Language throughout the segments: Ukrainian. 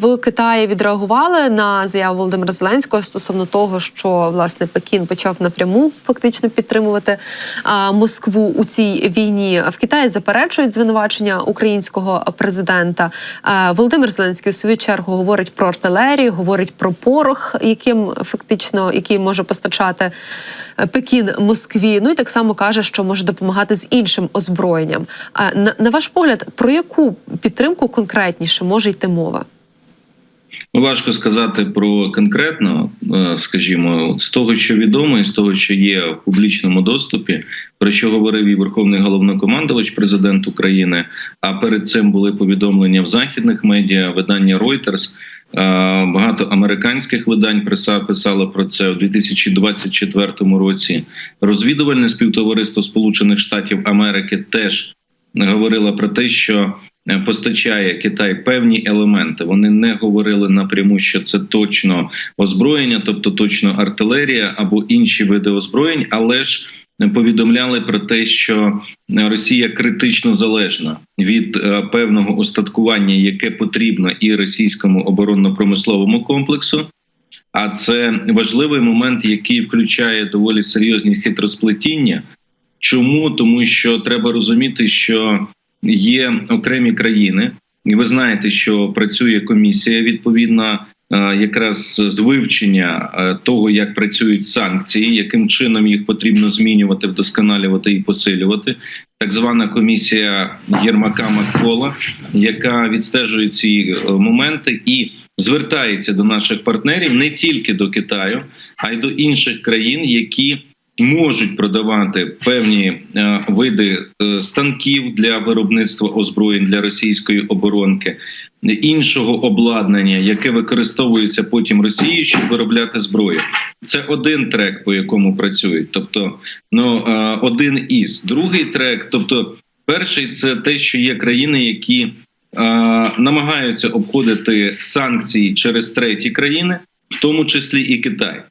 В Китаї відреагували на заяву Володимира Зеленського стосовно того, що власне Пекін почав напряму фактично підтримувати а, Москву у цій війні. В Китаї заперечують звинувачення українського президента. А, Володимир Зеленський у свою чергу говорить про артилерію, говорить про порох, яким фактично який може постачати е, Пекін Москві. Ну і так само каже, що може допомагати з іншим озброєнням. А на, на ваш погляд, про яку підтримку конкретніше може йти мова? Ну, важко сказати про конкретно, е, скажімо, з того, що відомо, і з того, що є в публічному доступі, про що говорив і Верховний головнокомандувач, президент України. А перед цим були повідомлення в західних медіа, видання Reuters, е, Багато американських видань приса- писало про це у 2024 році. Розвідувальне співтовариство Сполучених Штатів Америки теж говорило про те, що постачає Китай певні елементи. Вони не говорили напряму, що це точно озброєння, тобто точно артилерія або інші види озброєнь, але ж повідомляли про те, що Росія критично залежна від е, певного устаткування, яке потрібно і російському оборонно-промисловому комплексу. А це важливий момент, який включає доволі серйозні хитросплетіння. Чому тому, що треба розуміти, що є окремі країни, і ви знаєте, що працює комісія відповідна е, якраз з вивчення е, того, як працюють санкції, яким чином їх потрібно змінювати, вдосконалювати і посилювати. Так звана комісія Єрмака Макфола, яка відстежує ці е, моменти і звертається до наших партнерів не тільки до Китаю, а й до інших країн, які можуть продавати певні е, види е, станків для виробництва озброєнь для російської оборонки, іншого обладнання, яке використовується потім Росією, щоб виробляти зброю. Це один трек, по якому працюють. Тобто, ну е, один із другий трек. Тобто, перший це те, що є країни, які е, намагаються обходити санкції через треті країни, в тому числі і Китай.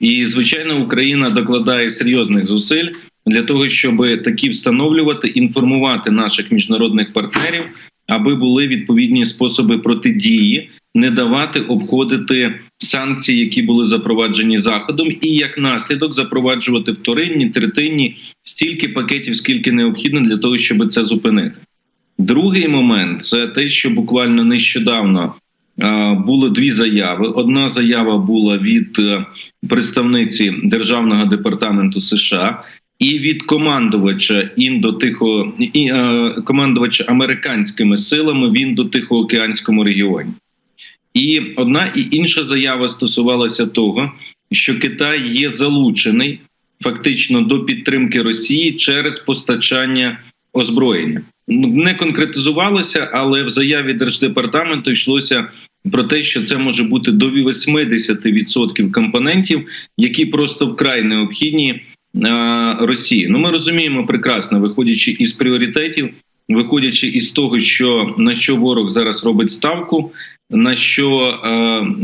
І звичайно, Україна докладає серйозних зусиль для того, щоб такі встановлювати, інформувати наших міжнародних партнерів, аби були відповідні способи протидії, не давати обходити санкції, які були запроваджені заходом, і як наслідок запроваджувати вторинні, третинні стільки пакетів, скільки необхідно для того, щоб це зупинити. Другий момент це те, що буквально нещодавно були дві заяви. Одна заява була від е, представниці Державного департаменту США і від командувача індотихо і е, командувача американськими силами в індотихоокеанському регіоні. І одна і інша заява стосувалася того, що Китай є залучений фактично до підтримки Росії через постачання озброєння. Не конкретизувалося, але в заяві держдепартаменту йшлося про те, що це може бути до 80% компонентів, які просто вкрай необхідні е, Росії. Ну ми розуміємо прекрасно, виходячи із пріоритетів, виходячи із того, що на що ворог зараз робить ставку, на що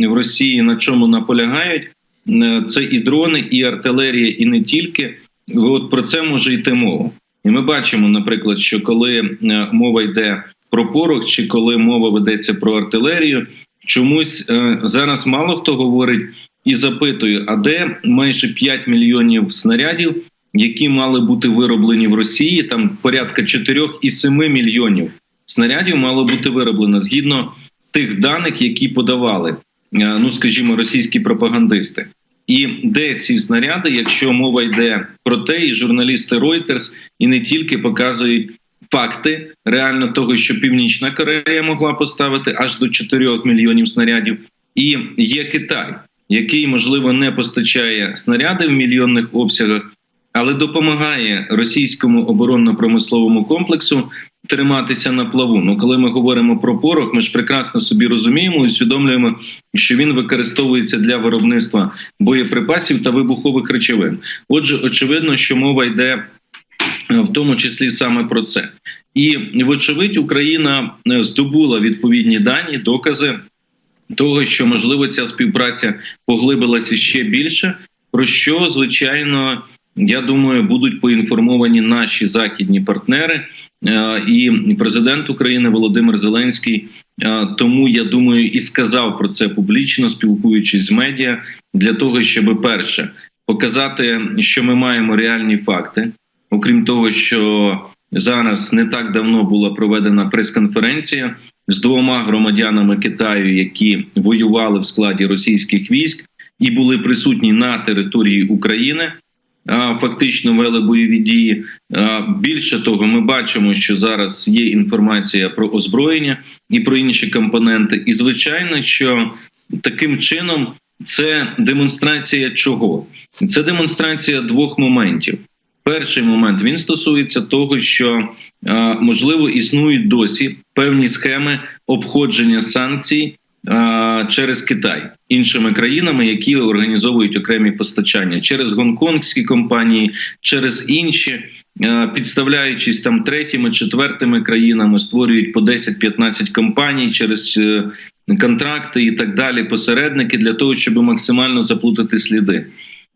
е, в Росії на чому наполягають, е, це і дрони, і артилерія, і не тільки. От про це може йти мова. І ми бачимо, наприклад, що коли мова йде про порох, чи коли мова ведеться про артилерію, чомусь е, зараз мало хто говорить і запитує, а де майже 5 мільйонів снарядів, які мали бути вироблені в Росії, там порядка 4,7 мільйонів снарядів мало бути вироблено згідно тих даних, які подавали, е, ну скажімо, російські пропагандисти. І де ці снаряди, якщо мова йде про те, і журналісти Reuters, і не тільки показують факти реально того, що Північна Корея могла поставити аж до 4 мільйонів снарядів, і є Китай, який можливо не постачає снаряди в мільйонних обсягах, але допомагає російському оборонно-промисловому комплексу триматися на плаву. Ну, коли ми говоримо про порох, ми ж прекрасно собі розуміємо і усвідомлюємо, що він використовується для виробництва боєприпасів та вибухових речовин. Отже, очевидно, що мова йде в тому числі саме про це. І вочевидь, Україна е, здобула відповідні дані, докази того, що можливо ця співпраця поглибилася ще більше. Про що звичайно я думаю, будуть поінформовані наші західні партнери. Е, І президент України Володимир Зеленський Е, Тому я думаю, і сказав про це публічно, спілкуючись з медіа, для того, щоб перше показати, що ми маємо реальні факти, окрім того, що зараз не так давно була проведена прес-конференція з двома громадянами Китаю, які воювали в складі російських військ і були присутні на території України. Фактично вели бойові дії. Більше того, ми бачимо, що зараз є інформація про озброєння і про інші компоненти. І звичайно, що таким чином це демонстрація чого? Це демонстрація двох моментів. Перший момент він стосується того, що е, можливо існують досі певні схеми обходження санкцій е, через Китай іншими країнами, які організовують окремі постачання через гонконгські компанії, через інші, е, підставляючись там третіми, четвертими країнами, створюють по 10-15 компаній через контракти і так далі, посередники для того, щоб максимально заплутати сліди.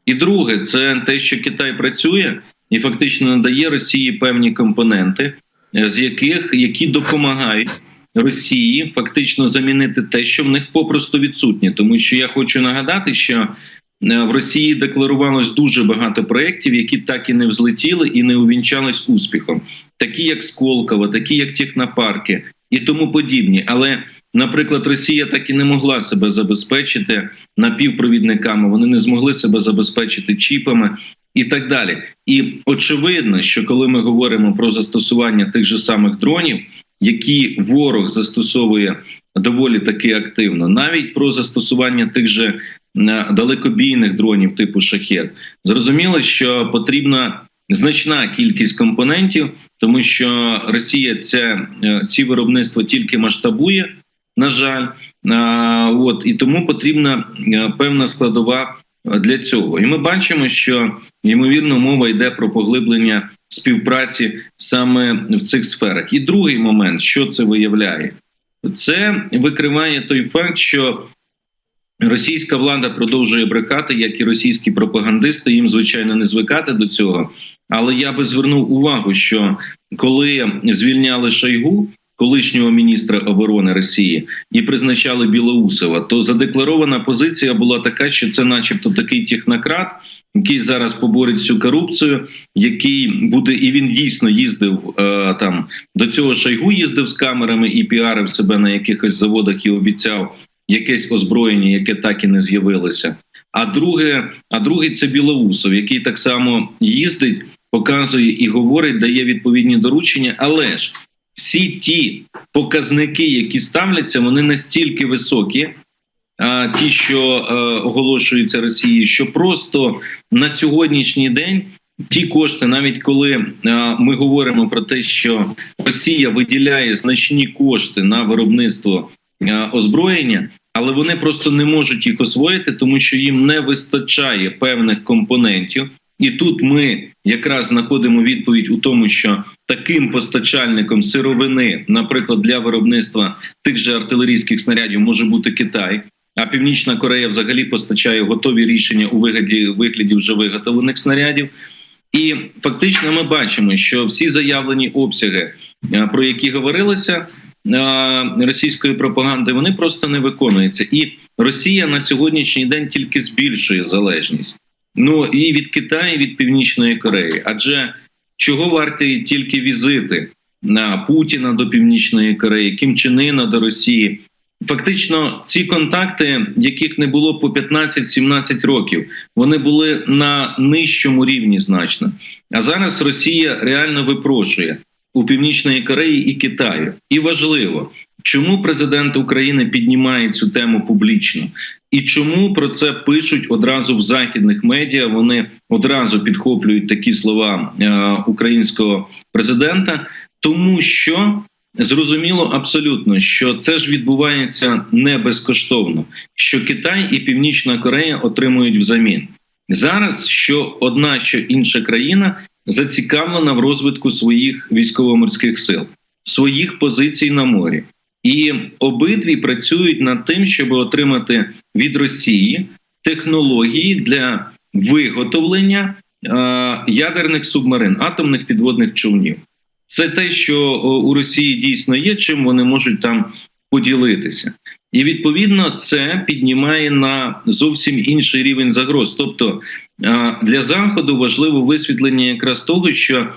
І друге, це те, що Китай працює і фактично надає Росії певні компоненти, е, з яких які допомагають Росії фактично замінити те, що в них попросту відсутнє. Тому що я хочу нагадати, що е, в Росії декларувалось дуже багато проєктів, які так і не взлетіли і не увінчались успіхом, такі як Сколково, такі як технопарки і тому подібні. Але Наприклад, Росія так і не могла себе забезпечити напівпровідниками, вони не змогли себе забезпечити чіпами і так далі. І очевидно, що коли ми говоримо про застосування тих же самих дронів, які ворог застосовує доволі таки активно, навіть про застосування тих же е, далекобійних дронів типу шахет, зрозуміло, що потрібна значна кількість компонентів, тому що Росія це е, ці виробництва тільки масштабує. На жаль, от і тому потрібна е, певна складова для цього. І ми бачимо, що ймовірно мова йде про поглиблення співпраці саме в цих сферах. І другий момент, що це виявляє, це викриває той факт, що російська влада продовжує брехати, як і російські пропагандисти. Їм звичайно не звикати до цього. Але я би звернув увагу, що коли звільняли Шойгу, колишнього міністра оборони Росії, і призначали Білоусова, то задекларована позиція була така, що це, начебто, такий технократ, який зараз поборить цю корупцію, який буде, і він дійсно їздив е, там до цього Шойгу їздив з камерами і піарив себе на якихось заводах і обіцяв якесь озброєння, яке так і не з'явилося. А друге, а другий це Білоусов, який так само їздить, показує і говорить, дає відповідні доручення, але ж всі ті показники, які ставляться, вони настільки високі, а, ті, що е, оголошуються Росією, що просто на сьогоднішній день ті кошти, навіть коли е, ми говоримо про те, що Росія виділяє значні кошти на виробництво е, озброєння. Але вони просто не можуть їх освоїти, тому що їм не вистачає певних компонентів, і тут ми якраз знаходимо відповідь у тому, що таким постачальником сировини, наприклад, для виробництва тих же артилерійських снарядів, може бути Китай. А Північна Корея взагалі постачає готові рішення у вигляді вигляді вже виготовлених снарядів. І фактично ми бачимо, що всі заявлені обсяги, е, про які говорилося е, російської пропаганди, вони просто не виконуються. І Росія на сьогоднішній день тільки збільшує залежність. Ну і від Китаю, і від Північної Кореї. Адже чого варті тільки візити на Путіна до Північної Кореї, Кім Чен Ына до Росії? Фактично, ці контакти, яких не було по 15-17 років, вони були на нижчому рівні значно. А зараз Росія реально випрошує у Північної Кореї і Китаю. І важливо, чому президент України піднімає цю тему публічно, і чому про це пишуть одразу в західних медіа? Вони одразу підхоплюють такі слова е, українського президента, тому що зрозуміло абсолютно, що це ж відбувається не безкоштовно. Що Китай і Північна Корея отримують взамін зараз. Що одна, що інша країна зацікавлена в розвитку своїх військово-морських сил, своїх позицій на морі. І обидві працюють над тим, щоб отримати від Росії технології для виготовлення е, ядерних субмарин, атомних підводних човнів. Це те, що у Росії дійсно є, чим вони можуть там поділитися. І відповідно це піднімає на зовсім інший рівень загроз. Тобто е, для заходу важливо висвітлення якраз того, що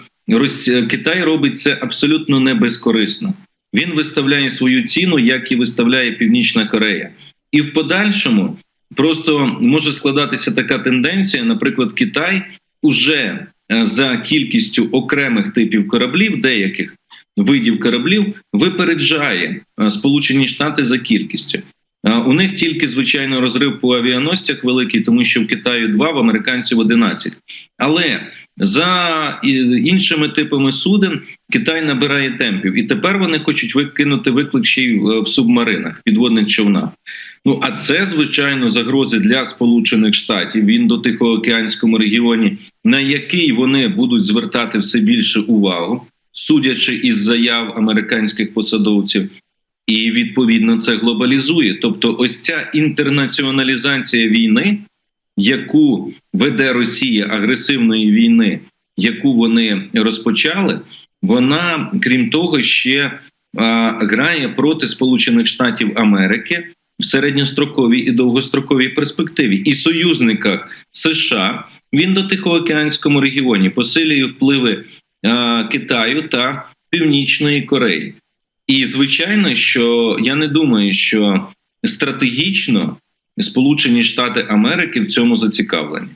Китай робить це абсолютно не безкорисно. Він виставляє свою ціну, як і виставляє Північна Корея, і в подальшому просто може складатися така тенденція. Наприклад, Китай уже е, за кількістю окремих типів кораблів, деяких видів кораблів, випереджає е, Сполучені Штати за кількістю. Е, У них тільки звичайно розрив по авіаносцях великий, тому що в Китаю два, в американців 11. Але за іншими типами суден Китай набирає темпів, і тепер вони хочуть викинути виклик ще й е, в субмаринах, підводних човнах. Ну а це звичайно загрози для Сполучених Штатів. Він до Тихоокеанському регіоні, на який вони будуть звертати все більше увагу, судячи із заяв американських посадовців. І відповідно це глобалізує. Тобто, ось ця інтернаціоналізація війни, яку веде Росія агресивної війни, яку вони розпочали, вона крім того ще грає проти Сполучених Штатів Америки в середньостроковій і довгостроковій перспективі, і союзниках США він до Тихоокеанському регіоні посилює впливи Китаю та Північної Кореї. І звичайно, що я не думаю, що стратегічно Сполучені Штати Америки в цьому зацікавлені.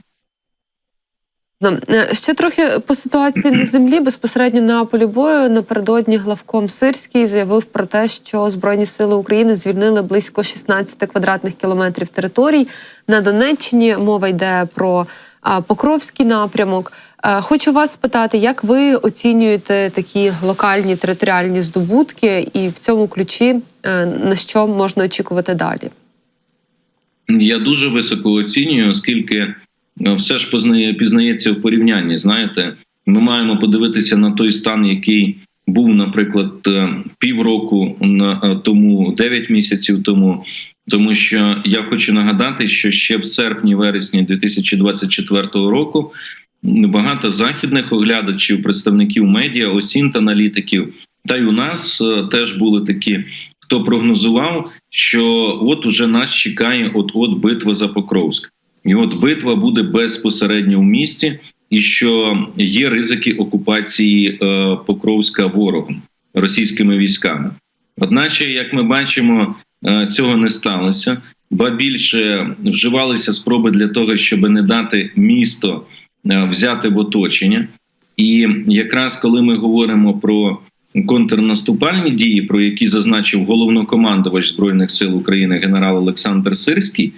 Ну, е, Ще трохи по ситуації на землі безпосередньо на полі бою напередодні главком Сирський заявив про те, що Збройні сили України звільнили близько 16 квадратних кілометрів територій на Донеччині. Мова йде про Покровський напрямок. Е, Хочу вас спитати, як ви оцінюєте такі локальні територіальні здобутки, і в цьому ключі е, на що можна очікувати далі? Я дуже високо оцінюю, оскільки е, все ж познає, пізнається в порівнянні. Знаєте, ми маємо подивитися на той стан, який був, наприклад, е, півроку на- е, тому, 9 місяців тому. Тому що я хочу нагадати, що ще в серпні-вересні 2024 року багато західних оглядачів, представників медіа, осінт аналітиків, та й у нас теж були такі, хто прогнозував, що от уже нас чекає от-от битва за Покровськ. І от битва буде безпосередньо в місті, і що є ризики окупації е, Покровська ворогом російськими військами. Одначе, як ми бачимо, е, цього не сталося, ба більше вживалися спроби для того, щоб не дати місто е, взяти в оточення. І якраз коли ми говоримо про контрнаступальні дії, про які зазначив головнокомандувач збройних сил України генерал Олександр Сирський,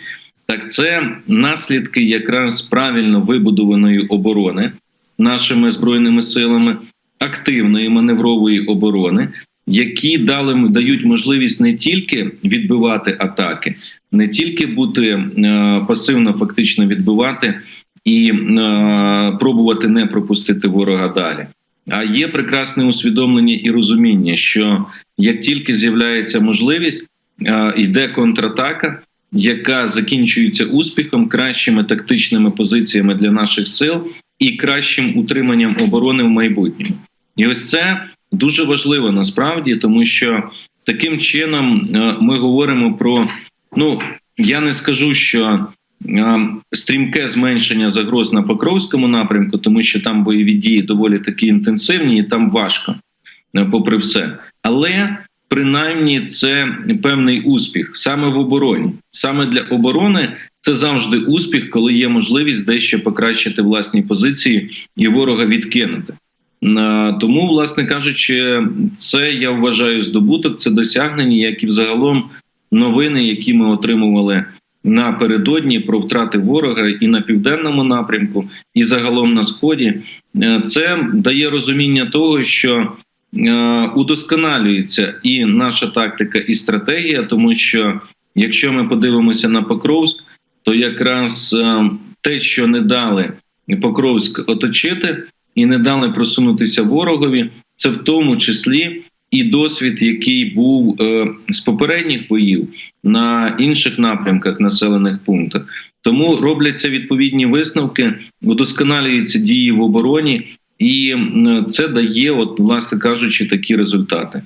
так це наслідки якраз правильно вибудованої оборони нашими збройними силами, активної маневрової оборони, які дали дають можливість не тільки відбивати атаки, не тільки бути е, пасивно фактично відбивати і е, пробувати не пропустити ворога далі. А є прекрасне усвідомлення і розуміння, що як тільки з'являється можливість, йде контратака, яка закінчується успіхом, кращими тактичними позиціями для наших сил і кращим утриманням оборони в майбутньому. І ось це дуже важливо насправді, тому що таким чином ми говоримо про ну я не скажу, що стрімке зменшення загроз на Покровському напрямку, тому що там бойові дії доволі такі інтенсивні, і там важко, е, попри все. Але принаймні це певний успіх саме в обороні. Саме для оборони це завжди успіх, коли є можливість дещо покращити власні позиції і ворога відкинути. Е, Тому, власне кажучи, це я вважаю здобуток, це досягнення, як і взагалом новини, які ми отримували напередодні про втрати ворога і на південному напрямку, і загалом на сході. Е, Це дає розуміння того, що е, удосконалюється і наша тактика, і стратегія, тому що якщо ми подивимося на Покровськ, то якраз е, те, що не дали Покровськ оточити і не дали просунутися ворогові, це в тому числі і досвід, який був е, з попередніх боїв на інших напрямках населених пунктах. Тому робляться відповідні висновки, удосконалюються дії в обороні, і це дає, от власне кажучи, такі результати.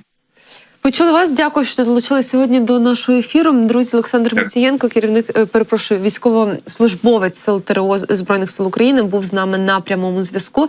Почули вас. Дякую, що долучилися сьогодні до нашого ефіру. Друзі, Олександр Дякую. Мосієнко, керівник, е, перепрошую, військовослужбовець сил ТРО Збройних сил України, був з нами на прямому зв'язку.